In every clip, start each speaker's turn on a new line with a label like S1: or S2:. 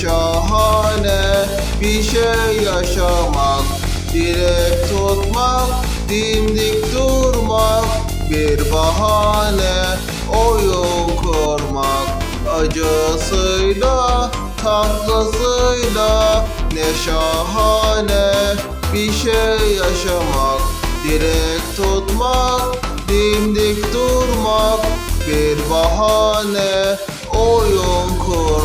S1: şahane bir şey yaşamak. Direk tutmak, dimdik durmak Bir bahane oyun kurmak. Acısıyla, tatlısıyla Ne şahane bir şey yaşamak. Direk tutmak, dimdik durmak Bir bahane oyun kurmak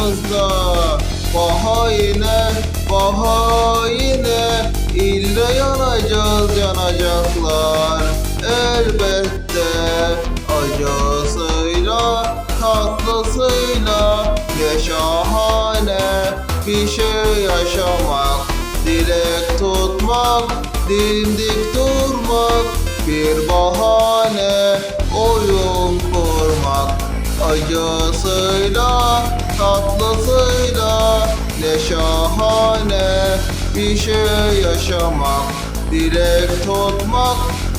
S1: ardımızda Baha yine, baha yine. İlle yanacağız yanacaklar. Elbette acısıyla tatlısıyla Ne şahane bir şey yaşamak. Dilek tutmak, dimdik durmak Bir bahane oyun kurmak. Acısıyla tatlısıyla ne şahane bir şey yaşamak. Dilek tutmak,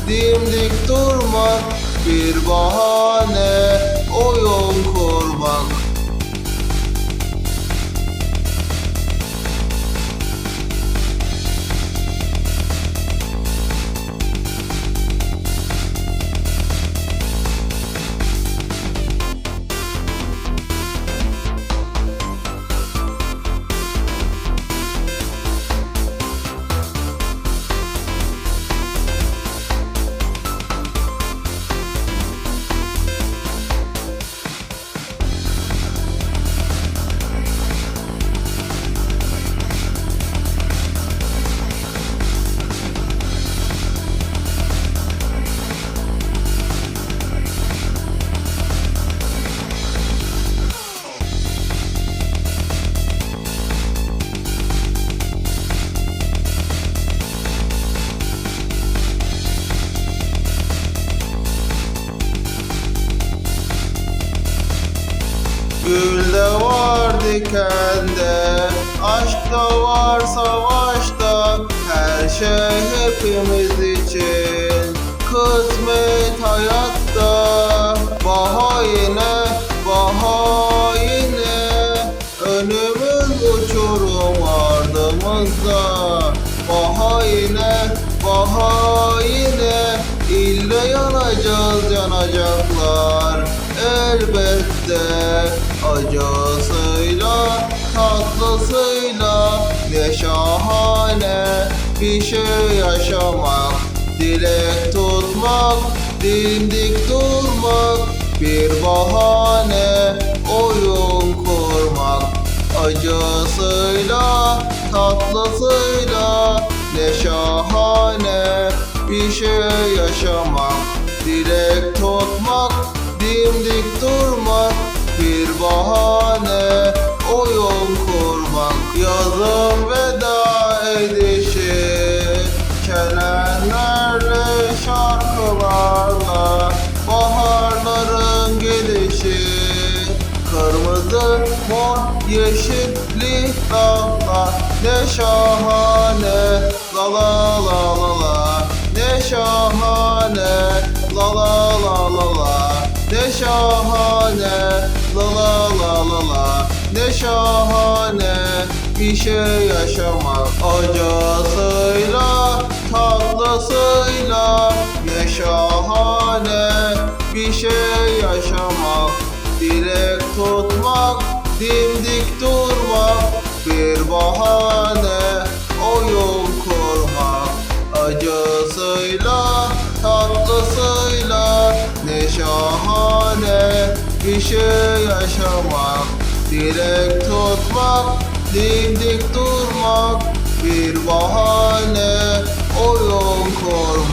S1: dimdik durmak Bir bahane. Oyun kurmak var dikende Aşk da var savaşta Her şey hepimiz için. Kısmet hayatta Baha yine, baha yine. Önümüz uçurum ardımızda Baha yine, baha yine. İlle yanacağız yanacaklar Elbette acısıyla tatlısıyla Ne şahane bir şey yaşamak. Dilek tutmak, dimdik durmak Bir bahane oyun kurmak. Acısıyla tatlısıyla ne şahane bir şey yaşamak. Dilek tutmak, yeşilli dağlar Ne şahane La la la la la. Ne şahane La la la la la. Ne şahane La la la la la. Ne şahane bir şey yaşamak Acısıyla tatlı Tatlısıyla ne şahane bir şey yaşamak Dilek tutmak, dimdik durmak Bir bahane oyun kurmak Acısıyla, tatlısıyla ne şahane bir şey yaşamak. Dilek tutmak, dimdik durmak Bir bahane oyun kurmak